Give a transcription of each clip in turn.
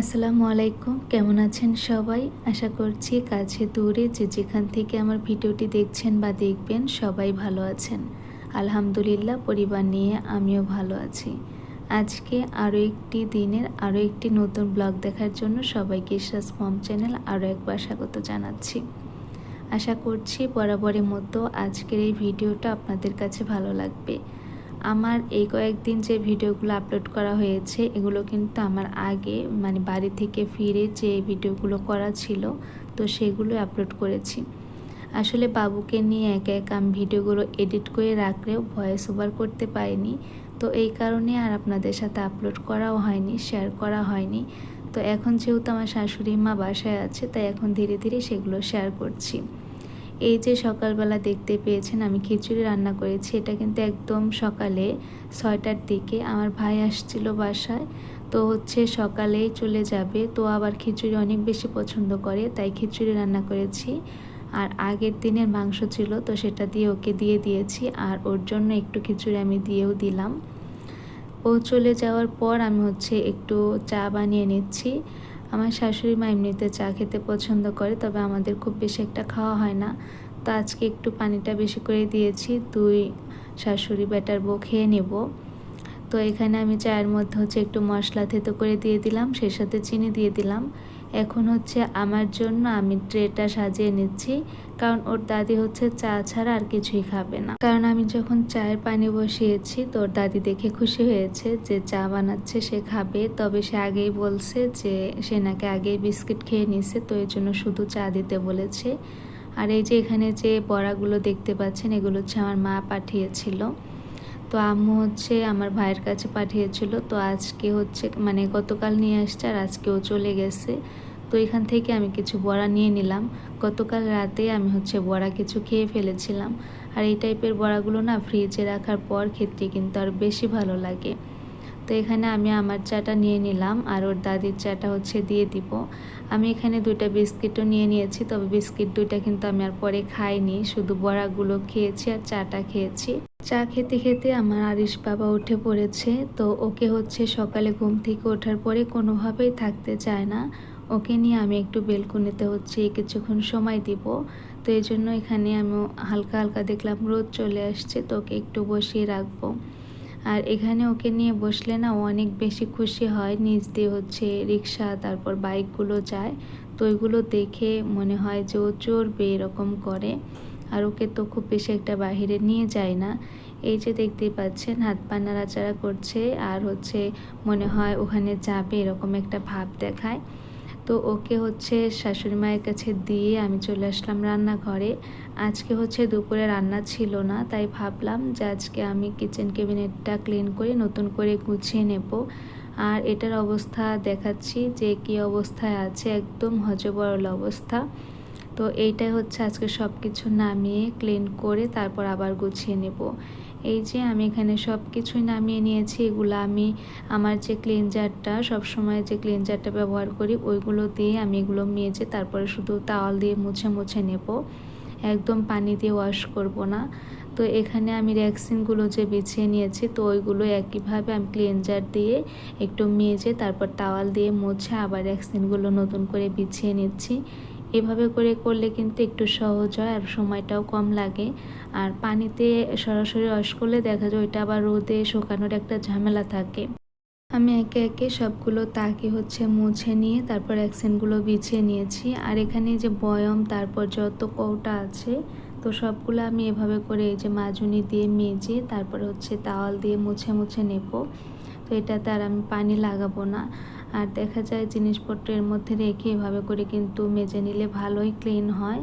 আসসালামু আলাইকুম। কেমন আছেন সবাই? আশা করছি কাছে দূরে যে যেখান থেকে আমার ভিডিওটি দেখছেন বা দেখবেন সবাই ভালো আছেন। আলহামদুলিল্লাহ, পরিবার নিয়ে আমিও ভালো আছি। আজকে আরও একটি দিনের, আরও একটি নতুন ব্লগ দেখার জন্য সবাইকে ইশরাস মম চ্যানেল আরও একবার স্বাগত জানাচ্ছি। আশা করছি বরাবরের মতো আজকের এই ভিডিওটা আপনাদের কাছে ভালো লাগবে। আমার এই কয়েকদিন যে ভিডিওগুলো আপলোড করা হয়েছে, এগুলো কিন্তু আমার আগে মানে বাড়ি থেকে ফিরে যে ভিডিওগুলো করা ছিল, তো সেগুলো আপলোড করেছি। আসলে বাবুকে নিয়ে একা একা আমি ভিডিওগুলো এডিট করে রাখলেও ভয়েস ওভার করতে পারিনি, তো এই কারণে আর আপনাদের সাথে আপলোড করাও হয়নি শেয়ার করা হয়নি। তো এখন যেহেতু আমার শাশুড়ি মা বাসায় আছে, তাই এখন ধীরে ধীরে সেগুলো শেয়ার করছি। এই যে সকালবেলা দেখতে পেয়েছেন, আমি খিচুড়ি রান্না করেছি, এটা কিন্তু একদম সকালে ছয়টার দিকে। আমার ভাই আসছিল বাসায়, তো হচ্ছে সকালেই চলে যাবে, তো আবার খিচুড়ি অনেক বেশি পছন্দ করে, তাই খিচুড়ি রান্না করেছি। আর আগের দিনের মাংস ছিল, তো সেটা দিয়ে ওকে দিয়ে দিয়েছি, আর ওর জন্য একটু খিচুড়ি আমি দিয়েও দিলাম। ও চলে যাওয়ার পর আমি হচ্ছে একটু চা বানিয়ে নিচ্ছি আমার শাশুড়ি মা এমনিতে চা খেতে পছন্দ করে, তবে আমাদের খুব বেশি একটা খাওয়া হয় না। তো আজকে একটু পানিটা বেশি করে দিয়েছি, দুই শাশুড়ি ব্যাটার বউ খেয়ে নেব। তো এখানে আমি চায়ের মধ্যে হচ্ছে একটু মশলা থেতো করে দিয়ে দিলাম, সেই সাথে চিনি দিয়ে দিলাম। এখন হচ্ছে আমার জন্য আমি ট্রেটা সাজিয়ে নিচ্ছি, কারণ ওর দাদি হচ্ছে চা ছাড়া আর কিছুই খাবে না। কারণ আমি যখন চায়ের পানি বসিয়েছি, তো ওর দাদি দেখে খুশি হয়েছে যে চা বানাচ্ছে, সে খাবে। তবে সে আগেই বলছে যে সে নাকি আগেই বিস্কিট খেয়ে নিছে তো এর জন্য শুধু চা দিতে বলেছে। আর এই যে এখানে যে বড়াগুলো দেখতে পাচ্ছেন, এগুলো হচ্ছে আমার মা পাঠিয়েছিল। তো আম্মু হচ্ছে আমার ভাইয়ের কাছে পাঠিয়েছিল। তো আজকে হচ্ছে মানে গতকাল নিয়ে আসছে আর আজকেও চলে গেছে। তো এখান থেকে আমি কিছু বড়া নিয়ে নিলাম। গতকাল রাতে আমি হচ্ছে বড়া কিছু খেয়ে ফেলেছিলাম। আর এই টাইপের বড়াগুলো না ফ্রিজে রাখার পর খেতে কিন্তু আর বেশি ভালো লাগে। তো এখানে আমি আমার চাটা নিয়ে নিলাম আর ওর দাদির চাটা হচ্ছে দিয়ে দিব। আমি এখানে দুইটা বিস্কিটও নিয়ে নিয়েছি, তবে বিস্কিট দুইটা কিন্তু আমি আর পরে খাইনি। শুধু বড়াগুলো খেয়েছি আর চাটা খেয়েছি। চা খেতে খেতে আমার আরিশ বাবা উঠে পড়েছে, তো ওকে হচ্ছে সকালে ঘুম থেকে ওঠার পরে কোনোভাবেই থাকতে চায় না। ওকে নিয়ে আমি একটু বেলকুনিতে হচ্ছে কিছুক্ষণ সময় দিব। তো এই জন্য এখানে আমি হালকা হালকা দেখলাম রোদ চলে আসছে, তো ওকে একটু বসিয়ে রাখব। আর এখানে ওকে নিয়ে বসলে না ও অনেক বেশি খুশি হয় নিজ দিয়ে হচ্ছে রিক্সা, তারপর বাইকগুলো যায়। তো ওইগুলো দেখে মনে হয় যে ও চড়বে এরকম করে। আর ওকে তো খুব বেশি একটা বাহিরে নিয়ে যায় না। এই যে দেখতেই পাচ্ছেন, হাত পা নাড়াচাড়া করছে আর হচ্ছে মনে হয় ওখানে যাবে এরকম একটা ভাব দেখায়। তো ওকে হচ্ছে শাশুড়ি মায়ের কাছে দিয়ে আমি চলে আসলাম রান্নাঘরে। আজকে হচ্ছে দুপুরে রান্না ছিল না, তাই ভাবলাম যে আজকে আমি কিচেন ক্যাবিনেটটা ক্লিন করে নতুন করে গুছিয়ে নেব। আর এটার অবস্থা দেখাচ্ছি যে কি অবস্থায় আছে, একদম হজবরল অবস্থা। তো এইটাই হচ্ছে আজকে সব কিছু নামিয়ে ক্লিন করে তারপর আবার গুছিয়ে নেব। এই যে আমি এখানে সব কিছুই নামিয়ে নিয়েছি, এগুলো আমি আমার যে ক্লিনজারটা সবসময় যে ক্লিনজারটা ব্যবহার করি, ওইগুলো দিয়ে আমি এগুলো মেজে তারপরে শুধু তাওয়াল দিয়ে মুছে মুছে নেব। একদম পানি দিয়ে ওয়াশ করব না। তো এখানে আমি র্যাক্সিনগুলো যে বিছিয়ে নিয়েছি, তো ওইগুলো একইভাবে আমি ক্লিনজার দিয়ে একটু মেজে তারপর তাওয়াল দিয়ে মুছে আবার র্যাক্সিনগুলো নতুন করে বিছিয়ে নিচ্ছি। এভাবে করে করলে কিন্তু একটু সহজ হয় আর সময়টাও কম লাগে। আর পানিতে সরাসরি ওয়াশ করলে দেখা যায় ওইটা আবার রোদে শুকানোর একটা ঝামেলা থাকে। আমি একে একে সবগুলো তাকে হচ্ছে মুছে নিয়ে তারপর অ্যাকসেন্টগুলো বিছিয়ে নিয়েছি। আর এখানে যে বয়ম, তারপর যত কৌটা আছে, তো সবগুলো আমি এভাবে করে এই যে মাজুনি দিয়ে মেজে তারপর হচ্ছে তাওয়াল দিয়ে মুছে মুছে নেব। তো এটাতে আর আমি পানি লাগাবো না। আর দেখা যায় জিনিসপত্রের মধ্যে রেখে এভাবে করে কিন্তু মেজে নিলে ভালোই ক্লিন হয়।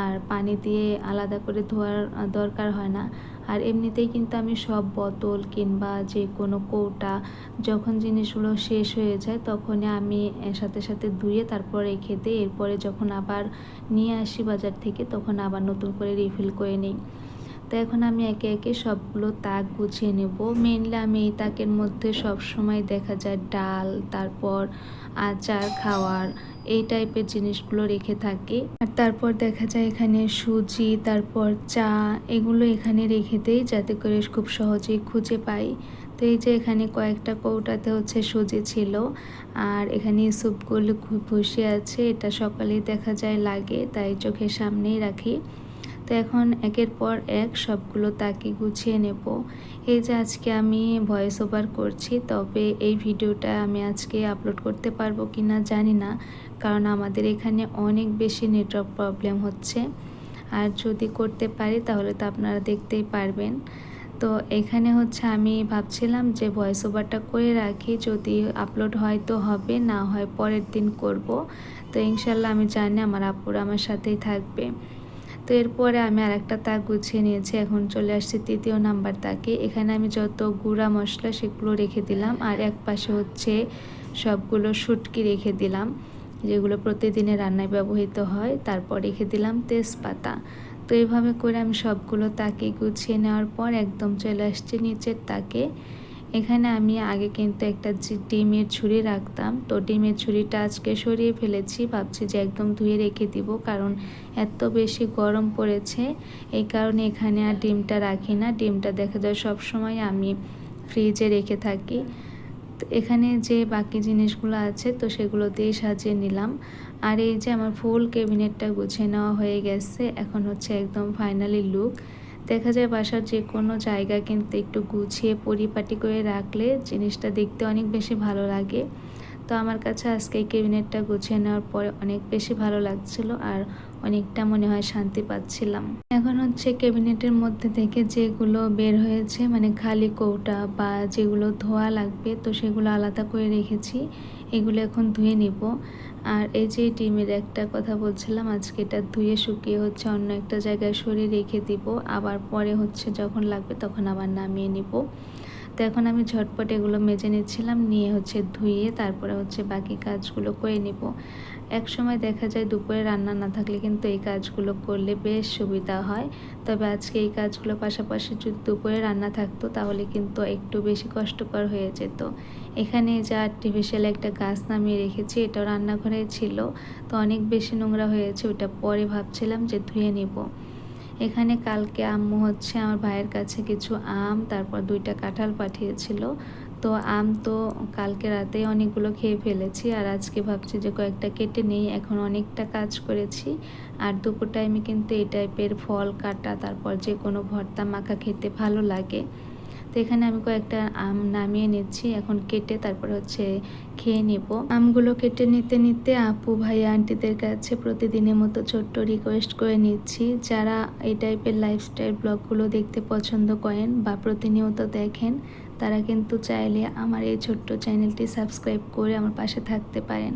আর পানি দিয়ে আলাদা করে ধোয়ার দরকার হয় না। আর এমনিতেই কিন্তু আমি সব বোতল কিংবা যে কোনো কৌটা যখন জিনিসগুলো শেষ হয়ে যায় তখনই আমি সাথে সাথে ধুয়ে তারপর রেখে দিই। এরপরে যখন আবার নিয়ে আসি বাজার থেকে তখন আবার নতুন করে রিফিল করে নিই। তো এখন আমি একে একে সবগুলো তাক গুছিয়ে নেব। মেনলি আমি এই তাকের মধ্যে সব সময় দেখা যায় ডাল, তারপর আচার, খাওয়ার এই টাইপের জিনিসগুলো রেখে থাকি। আর তারপর দেখা যায় এখানে সুজি, তারপর চা এগুলো এখানে রেখে দেই যাতে করে খুব সহজেই খুঁজে পাই। তো এই যে এখানে কয়েকটা কৌটাতে হচ্ছে সুজি ছিল। আর এখানে স্যুপগুলো বসে আছে, এটা সকালেই দেখা যায় লাগে, তাই চোখের সামনেই রাখি। তো এখন একের পর এক সবগুলো তাকে গুছিয়ে নেব। এই যে আজকে আমি ভয়েস ওভার করছি, তবে এই ভিডিওটা আমি আজকে আপলোড করতে পারব কি না জানি না, কারণ আমাদের এখানে অনেক বেশি নেটওয়ার্ক প্রবলেম হচ্ছে। আর যদি করতে পারি তাহলে তো আপনারা দেখতেই পারবেন। তো এখানে হচ্ছে আমি ভাবছিলাম যে ভয়েস ওভারটা করে রাখি, যদি আপলোড হয় তো হবে, না হয় পরের দিন করব। তো ইনশাল্লাহ আমি জানি আমার আপুরা আমার সাথেই থাকবে। তো এরপরে আমি আর একটা তাক গুছিয়ে নিয়েছি, এখন চলে আসছি তৃতীয় নাম্বার তাকে। এখানে আমি যত গুঁড়া মশলা সেগুলো রেখে দিলাম, আর এক পাশে হচ্ছে সবগুলো শুটকি রেখে দিলাম, যেগুলো প্রতিদিনের রান্নায় ব্যবহৃত হয়। তারপর রেখে দিলাম তেজপাতা। তো এইভাবে করে আমি সবগুলো তাকে গুছিয়ে নেওয়ার পর একদম চলে আসছি নিচের তাকে। এখানে আমি আগে কিন্তু একটা ডিমের ছুরি রাখতাম। তো ডিমের ছুরিটা আজকে সরিয়ে ফেলেছি। ভাবছি যে একদম ধুয়ে রেখে দিব, কারণ এত বেশি গরম পড়েছে। এই কারণে এখানে আর ডিমটা রাখি না। ডিমটা দেখা যায় সব সময় আমি ফ্রিজে রেখে থাকি। এখানে যে বাকি জিনিসগুলো আছে, তো সেগুলো দিয়ে সাজিয়ে নিলাম। আর এই যে আমার ফুল ক্যাবিনেটটা গুছিয়ে নেওয়া হয়ে গেছে, এখন হচ্ছে একদম ফাইনালি লুক। দেখা যায় বাসার যে কোনো জায়গা কিন্তু একটু গুছিয়ে পরিপাটি করে রাখলে জিনিসটা দেখতে অনেক বেশি ভালো লাগে। তো আমার কাছে আজকে এই ক্যাবিনেটটা গুছিয়ে নেওয়ার পরে অনেক বেশি ভালো লাগছিল আর অনেকটা মনে হয় শান্তি পাচ্ছিলাম। এখন হচ্ছে ক্যাবিনেটের মধ্যে থেকে যেগুলো বের হয়েছে মানে খালি কৌটা বা যেগুলো ধোয়া লাগবে, তো সেগুলো আলাদা করে রেখেছি। এগুলো এখন ধুয়ে নিব। আর এই যে ডিমের একটা কথা বলছিলাম, আজকে এটা ধুয়ে শুকিয়ে হচ্ছে অন্য একটা জায়গায় সরিয়ে রেখে দিব। আবার পরে হচ্ছে যখন লাগবে তখন আবার নামিয়ে নিব। তো এখন আমি ঝটপট এগুলো মেজে নিচ্ছিলাম, নিয়ে হচ্ছে ধুয়ে তারপরে হচ্ছে বাকি কাজগুলো করে নিব। এক সময় দেখা যায় দুপুরে রান্না না থাকলে কিন্তু এই কাজগুলো করলে বেশ সুবিধা হয়। তবে আজকে এই কাজগুলো পাশাপাশি যদি দুপুরে রান্না থাকতো তাহলে কিন্তু একটু বেশি কষ্টকর হয়ে যেত। এখানে যে আর্টিফিশিয়াল একটা গাছ নামিয়ে রেখেছি, এটাও রান্নাঘরে ছিল। তো অনেক বেশি নোংরা হয়েছে, ওটা পরে ভাবছিলাম যে ধুয়ে নিব। এখানে কালকে আম্মু হচ্ছে আমার ভাইয়ের কাছে কিছু আম, তারপর দুইটা কাঁঠাল পাঠিয়েছিল। তো আম তো কালকে রাতেই অনেকগুলো খেয়ে ফেলেছি আর আজকে ভাবছি যে কয়েকটা কেটে নেই, এখন অনেকটা কাজ করেছি। আর দুপুর টাইমে কিন্তু এই টাইপের ফল, কাটা, তারপর যে কোনো ভর্তা, মাখা খেতে ভালো লাগে। তো এখানে আমি কয়েকটা আম নামিয়ে নিচ্ছি। এখন কেটে তারপর হচ্ছে খেয়ে নিব। আমগুলো কেটে নিতে নিতে আপু ভাই আন্টিদের কাছে প্রতিদিনের মতো ছোট্ট রিকোয়েস্ট করে নিচ্ছি। যারা এই টাইপের লাইফস্টাইল ব্লগগুলো দেখতে পছন্দ করেন বা প্রতিনিয়ত দেখেন, তারা কিন্তু চাইলে আমার এই ছোট্ট চ্যানেলটি সাবস্ক্রাইব করে আমার পাশে থাকতে পারেন।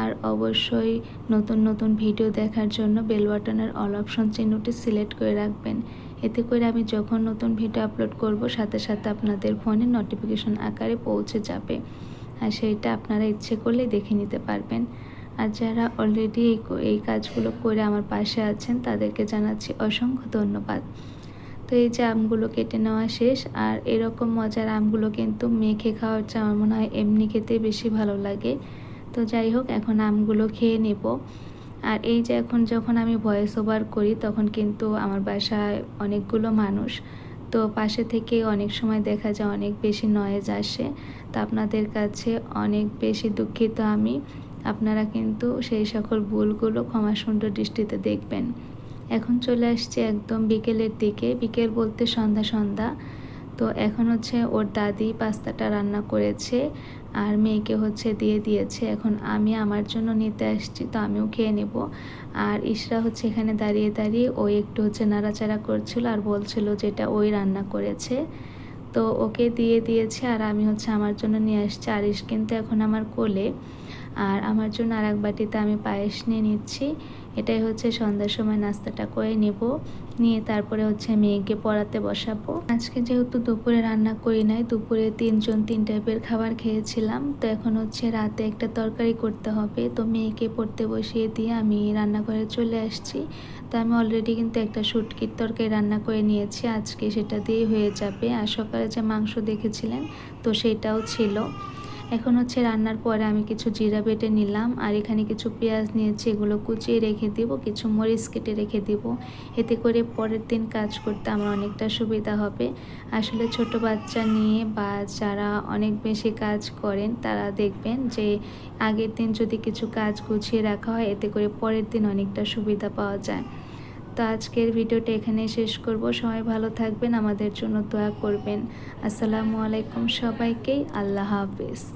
আর অবশ্যই নতুন নতুন ভিডিও দেখার জন্য বেল বাটনের অল অপশন চিহ্নটি সিলেক্ট করে রাখবেন। এতে করে আমি যখন নতুন ভিডিও আপলোড করব, সাথে সাথে আপনাদের ফোনে নোটিফিকেশন আকারে পৌঁছে যাবে। আর সেইটা আপনারা ইচ্ছে করলে দেখে নিতে পারবেন। আর যারা অলরেডি এই এই কাজগুলো করে আমার পাশে আছেন, তাদেরকে জানাচ্ছি অসংখ্য ধন্যবাদ। তো এই যে আমগুলো কেটে নেওয়া শেষ, আর এরকম মজার আমগুলো কিন্তু মেখে খাওয়ার চেয়ে আমার মনে হয় এমনি খেতে বেশি ভালো লাগে। তো যাই হোক, এখন আমগুলো খেয়ে নেব। আর এই যে এখন যখন আমি ভয়েস ওভার করি, তখন কিন্তু আমার বাসায় অনেকগুলো মানুষ। তো পাশে থেকে অনেক সময় দেখা যায় অনেক বেশি নয়েজ আসে। তো আপনাদের কাছে অনেক বেশি দুঃখিত আমি। আপনারা কিন্তু সেই সকল ভুলগুলো ক্ষমা সুন্দর দৃষ্টিতে দেখবেন। এখন চলে আসছে একদম বিকেলের দিকে। বিকেল বলতে সন্ধ্যা সন্ধ্যা। তো এখন হচ্ছে ওর দাদি পাস্তাটা রান্না করেছে আর মেয়েকে হচ্ছে দিয়ে দিয়েছে। এখন আমি আমার জন্য নিতে আসছি, তো আমিও খেয়ে নেব। আর ইশরা হচ্ছে এখানে দাঁড়িয়ে দাঁড়িয়ে ওই একটু হচ্ছে নাড়াচাড়া করছিল আর বলছিল যেটা ওই রান্না করেছে। তো ওকে দিয়ে দিয়েছে আর আমি হচ্ছে আমার জন্য নিয়ে আসছি। আরিশ কিন্তু এখন আমার কোলে। আর আমার জন্য আর এক বাটিতে আমি পায়েস নিয়ে নিচ্ছি। এটাই হচ্ছে সন্ধ্যার সময় নাস্তাটা করে নেব। নিয়ে তারপরে হচ্ছে মেয়েকে পড়াতে বসাবো। আজকে যেহেতু দুপুরে রান্না করি নাই, দুপুরে তিনজন তিন টাইপের খাবার খেয়েছিলাম। তো এখন হচ্ছে রাতে একটা তরকারি করতে হবে। তো মেয়েকে পড়তে বসিয়ে দিয়ে আমি রান্নাঘরে চলে আসছি। তো আমি অলরেডি কিন্তু একটা শুটকির তরকারি রান্না করে নিয়েছি। আজকে সেটা দিয়ে হয়ে যাবে। আর সকালে যে মাংস দেখেছিলেন, তো সেটাও ছিল। এখন হচ্ছে রান্নার পরে আমি কিছু জিরা বেটে নিলাম, আর এখানে কিছু পেঁয়াজ নিয়েছি, এগুলো কুচিয়ে রেখে দিব, কিছু মরিচ কেটে রেখে দিব। এতে করে পরের দিন কাজ করতে আমার অনেকটা সুবিধা হবে। আসলে ছোট বাচ্চা নিয়ে বা যারা অনেক বেশি কাজ করেন, তারা দেখবেন যে আগের দিন যদি কিছু কাজ গুছিয়ে রাখা হয়, এতে করে পরের দিন অনেকটা সুবিধা পাওয়া যায়। তো আজকের ভিডিওটা এখানে শেষ করব। সবাই ভালো থাকবেন, আমাদের জন্য দোয়া করবেন। আসসালামু আলাইকুম সবাইকেই আল্লাহ হাফেজ।